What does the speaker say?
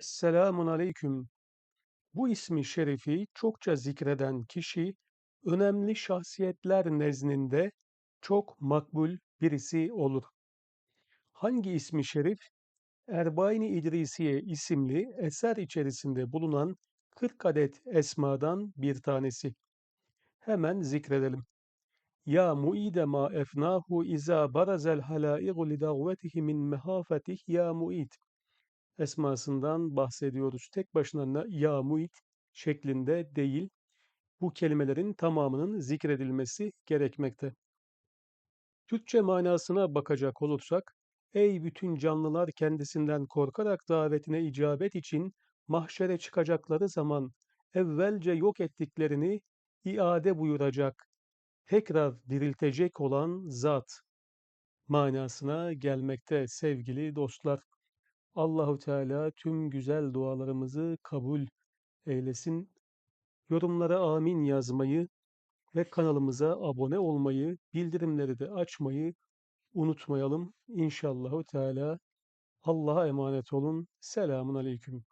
Esselamun aleyküm. Bu ismi şerifi çokça zikreden kişi, önemli şahsiyetler nezdinde çok makbul birisi olur. Hangi ismi şerif? Erbain-i İdrisiye isimli eser içerisinde bulunan 40 adet esmadan bir tanesi. Hemen zikredelim. Ya muide ma efnahu iza barazel halaigu li min mehafetih ya muid esmasından bahsediyoruz. Tek başına ya muit şeklinde değil, bu kelimelerin tamamının zikredilmesi gerekmekte. Türkçe manasına bakacak olursak, ey bütün canlılar kendisinden korkarak davetine icabet için mahşere çıkacakları zaman evvelce yok ettiklerini iade buyuracak, tekrar diriltecek olan zat manasına gelmekte sevgili dostlar. Allahu Teala tüm güzel dualarımızı kabul eylesin. Yorumlara amin yazmayı ve kanalımıza abone olmayı, bildirimleri de açmayı unutmayalım. İnşallahu Teala Allah'a emanet olun. Selamun aleyküm.